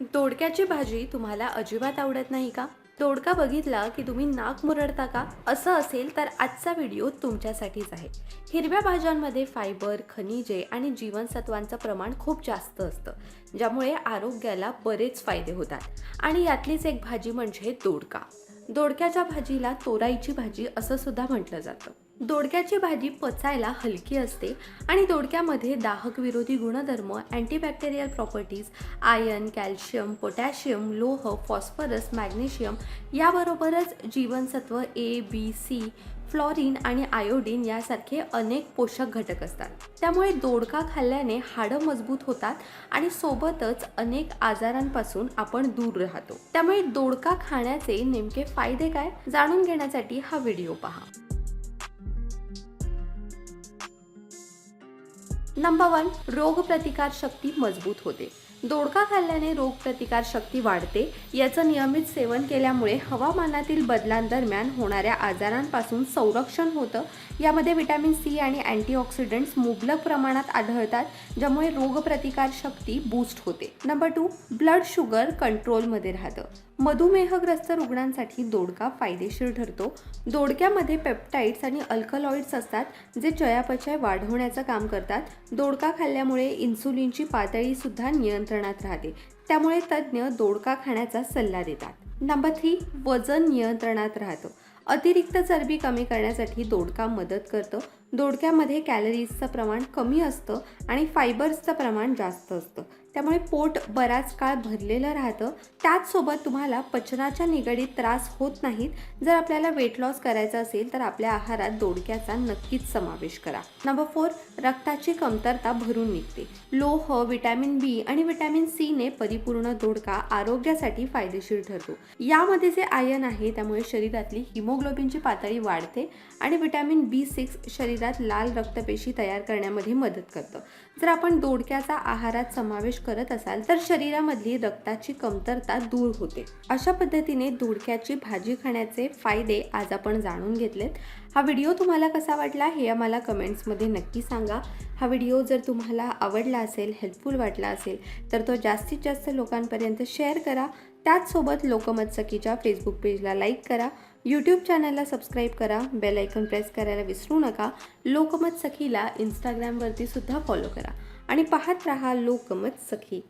दोडक्याची भाजी तुम्हाला अजिबात आवडत नाही का? दोडका बघितला की तुम्ही नाक मुरडता का? असं असेल तर आजचा व्हिडिओ तुमच्यासाठीच आहे. हिरव्या भाज्यांमध्ये फायबर खनिजे आणि जीवनसत्वांचं प्रमाण खूप जास्त असतं ज्यामुळे आरोग्याला बरेच फायदे होतात. आणि यातलीच एक भाजी म्हणजे दोडका दोडक्याच्या भाजीला तोराईची भाजी असं सुद्धा म्हटलं जातं. दोडक्याची भाजी पचायला हलकी असते आणि दोडक्यामध्ये दाहक विरोधी गुणधर्म antibacterial properties iron calcium potassium लोह फॉस्फरस मॅग्नेशियम याबरोबरच जीवनसत्व ए बी सी फ्लॉरिन आणि आयोडीन यासारखे अनेक पोषक घटक असतात. त्यामुळे दोडका खाल्ल्याने हाडं मजबूत होतात आणि सोबतच अनेक आजारांपासून आपण दूर राहतो. त्यामुळे दोडका खाण्याचे नेमके फायदे काय? जाणून घेण्यासाठी हा व्हिडिओ पहा. नंबर वन रोगप्रतिकार शक्ती मजबूत होते. दोडका खाल्ल्याने रोगप्रतिकार शक्ती वाढते. याचं नियमित सेवन केल्यामुळे हवामानातील बदलांदरम्यान होणाऱ्या आजारांपासून संरक्षण होतं. यामध्ये विटॅमिन सी आणि अँटीऑक्सिडंट्स मुबलक प्रमाणात आढळतात ज्यामुळे रोगप्रतिकार शक्ती बूस्ट होते. नंबर टू ब्लड शुगर कंट्रोलमध्ये राहतं. मधुमेहग्रस्त रुग्णांसाठी दोडका फायदेशीर ठरतो. दोडक्यामध्ये पेप्टाइड्स आणि अल्कलॉइड्स असतात जे चयापचय वाढवण्याचं काम करतात. दोडका खाल्ल्यामुळे इन्सुलिनची पातळीसुद्धा नियंत्रणात राहते. त्यामुळे तज्ज्ञ दोडका खाण्याचा सल्ला देतात. नंबर थ्री वजन नियंत्रणात राहतं. अतिरिक्त चरबी कमी करण्यासाठी दोडका मदत करतं. दोडक्यामध्ये कॅलरीजचं प्रमाण कमी असतं आणि फायबर्सचं प्रमाण जास्त असतं. त्यामुळे पोट बराच काळ भरलेलं राहतं. त्याचसोबत तुम्हाला पचनाच्या निगडीत त्रास होत नाहीत. जर आपल्याला वेट लॉस करायचा असेल तर आपल्या आहारात दोडक्याचा नक्कीच समावेश करा. नंबर फोर रक्ताची कमतरता भरून निघते. लोह विटॅमिन बी आणि विटॅमिन सीने परिपूर्ण दोडका आरोग्यासाठी फायदेशीर ठरतो. यामध्ये जे आयन आहे त्यामुळे शरीरातली हिमोग्लोबिनची पातळी वाढते आणि विटॅमिन बी सिक्स शरीर शरीरात लाल रक्तपेशी तयार करण्यामध्ये मदत करतं. जर आपण दोडक्याचा आहारात समावेश करत असाल तर शरीरामधली रक्ताची कमतरता दूर होते. अशा पद्धतीने दोडक्याची भाजी खाण्याचे फायदे आज आपण जाणून घेतलेत. हा व्हिडिओ तुम्हाला कसा वाटला हे आम्हाला कमेंट्समध्ये नक्की सांगा. हा व्हिडिओ जर तुम्हाला आवडला असेल हेल्पफुल वाटला असेल तर तो जास्तीत जास्त लोकांपर्यंत शेअर करा. त्याचसोबत लोकमत सखीच्या फेसबुक पेजला लाईक करा. यूट्यूब चॅनलला सबस्क्राईब करा. बेल ऐकन प्रेस करायला विसरू नका. लोकमत सखीला इंस्टाग्रामवरती सुद्धा फॉलो करा. आणि पाहत राहा लोकमत सखी